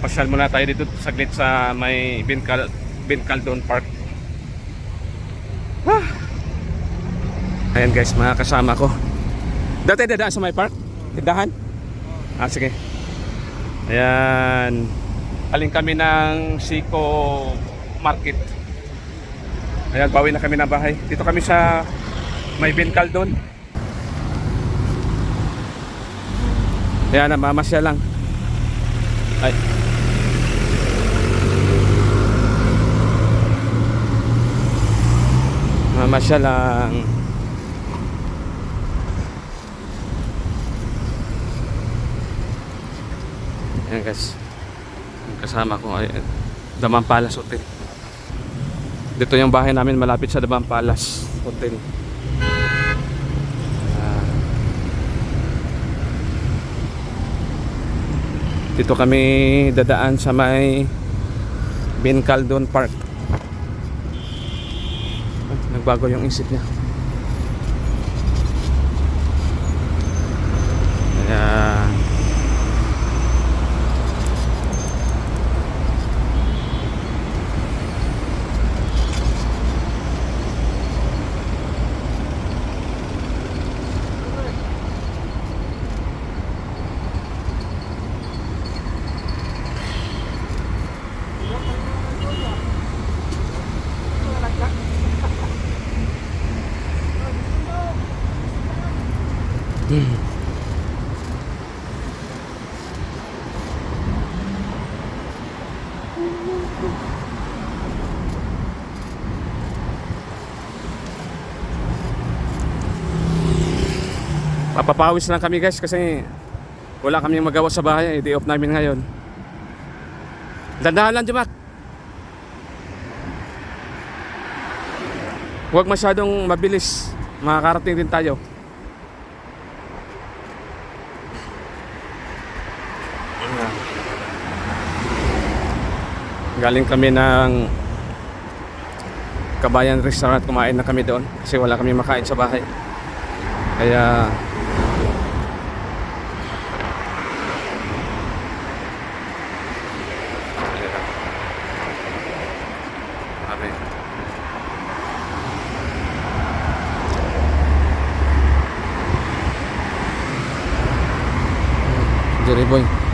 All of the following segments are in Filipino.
pasyal muna tayo dito saglit sa may Bincal Bincaldon Park. Ah. Ayan guys, mga kasama ko. Dati dadaan sa may park? Tindahan? Ah, sige. Ayan. Aling kami ng Siko Market. Ayan, bawi na kami ng bahay. Dito kami sa may Bincaldon. Ayan, namamasya lang. Ay. Mamasya lang. Ayan guys. Kasama ko ay Damang Palace Hotel. Dito yung bahay namin malapit sa Damang Palace Hotel. Ayan. Dito kami dadaan sa may Bincaldon Park. Nagbago yung isip niya. Ayan. Papapawis lang kami guys kasi wala kami magawa sa bahay. Day off namin ngayon. Dandahan lang, Jumak. Huwag masyadong mabilis. Makakarating din tayo. Galing kami ng Kabayan Restaurant. Kumain na kami doon kasi wala kami makain sa bahay. Kaya Terei bem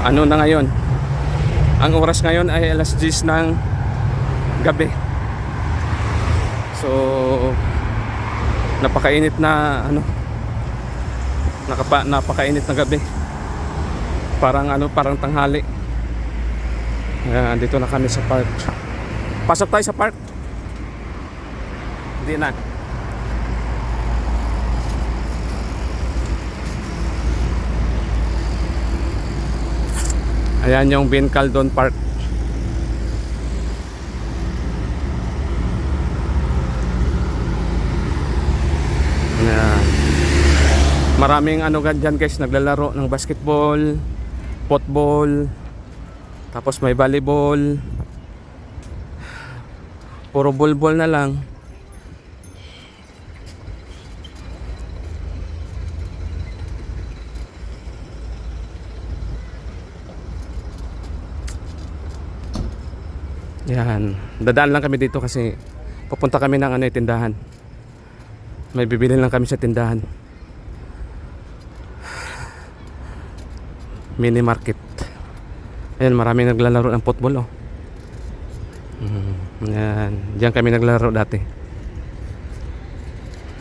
Ano na ngayon? Ang oras ngayon ay alas 10 ng gabi. So napakainit na ano nakapa, napakainit na gabi. Parang ano, parang tanghali. Ayan, dito na kami sa park. Pasok tayo sa park. Hindi na. Ayan yung Bincaldon Park. Ayan. Maraming ano dyan guys, naglalaro ng basketball, football, tapos may volleyball. Puro bulbol na lang. Yan. Dadaan lang kami dito kasi pupunta kami ng ano, eh, tindahan. May bibili lang kami sa tindahan. Mini market. Ayan, maraming naglalaro ng football oh. Mm, Ayan, diyan kami naglalaro dati.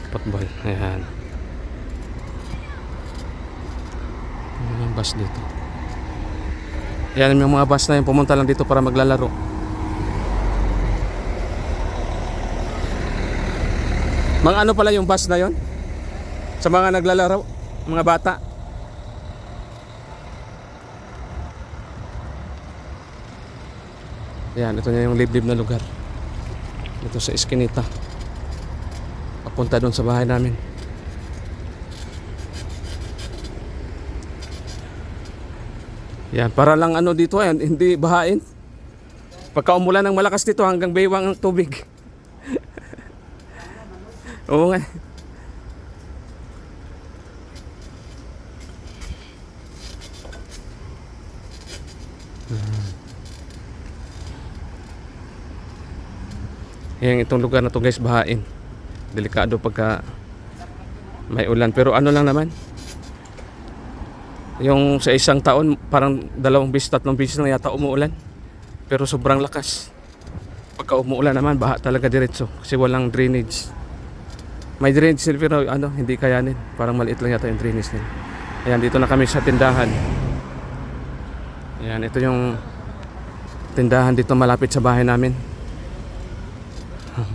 Football, ayan. Ayan yung bus dito. Ayan yung mga bus na yun, pumunta lang dito para maglalaro. Mga ano pala yung bus na yon? Sa mga naglalaro, mga bata. Ayan, ito na yung liblib na lugar. Ito sa Eskinita. Papunta doon sa bahay namin. Yan, para lang ano dito, ayan, hindi bahain. Pagka umulan ng malakas dito hanggang baywang ang tubig. Oo nga. Yan itong lugar na to guys, bahain. Delikado pagka may ulan. Pero ano lang naman, yung sa isang taon, parang dalawang beses, tatlong beses lang yata umuulan. Pero sobrang lakas. Pagka umuulan naman, baha talaga diretso. Kasi walang drainage. May drainage sila pero ano, hindi kayanin. Parang maliit lang yata yung drainage nila. Ayan, dito na kami sa tindahan. Ayan, ito yung tindahan dito malapit sa bahay namin.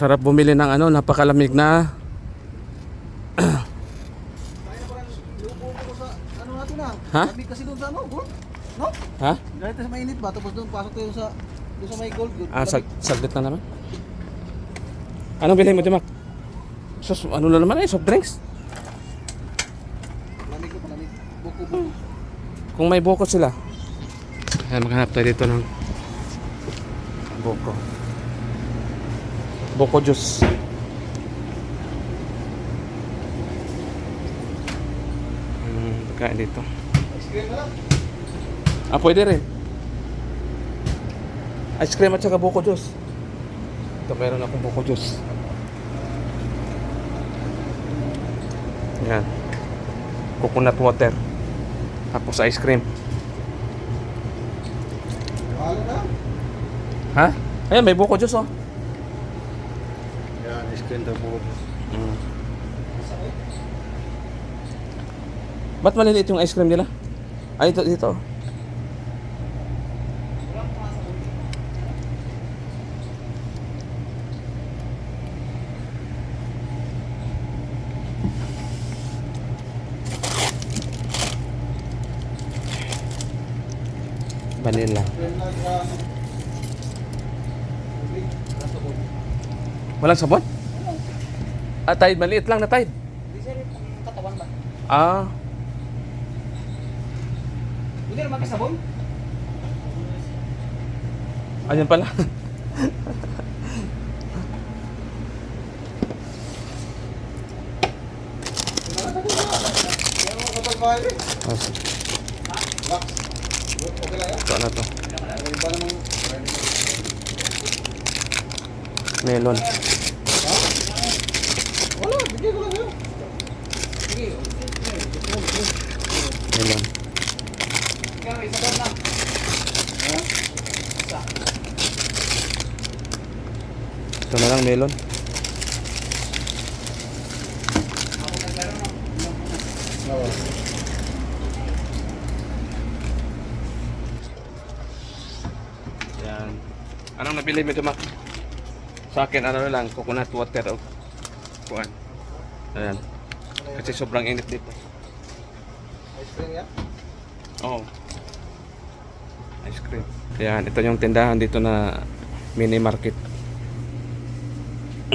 Sarap bumili ng ano, napakalamig na? Ha? Sabi kasi doon sa ano, gold? No? Ha? Tayo sa mainit ba? Tapos doon, pasok tayo sa, doon sa may gold. gold. Ah, sag saglit na naman. Anong bilhin mo, Timak? Sus, ano na naman eh, soft drinks? Lamig lamig. Buko, buko. Kung may buko sila. Ay, maghanap tayo dito ng buko. Buko juice. Hmm, pagkain dito. Ice cream na lang. Ah, pwede rin. Ice cream at saka buko juice. Ito, meron akong buko juice. Yan. Coconut water. Tapos ice cream. Ha? Ayan, may buko juice oh. Yan, ice cream daw buko. Mm. Ba't maliliit yung ice cream nila? Ay, ito, dito. Vanilla. Walang sabon? Ah, tide. Maliit lang na tide. Hindi sir, katawan ba? Ah, Hindi naman kasabon? ayun pala. Yan Ito na to. Melon. Melon. Ito na lang melon. Oo. Anong nabili mo Mac? Sa akin, ano lang, coconut water o kuan. Ayan. Kasi sobrang init dito. Ice cream yan? Oo. Ice cream. Yan, ito yung tindahan dito na mini market.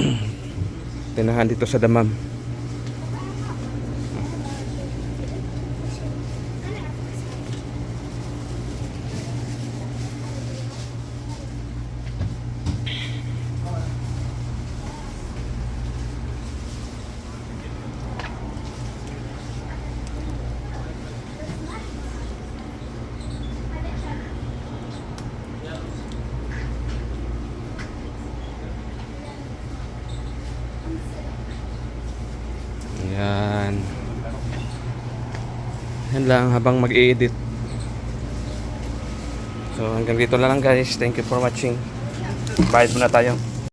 tindahan dito sa Damam. Yan. Yan lang habang mag-i-edit. So hanggang dito na lang guys. Thank you for watching. Bayad muna tayo.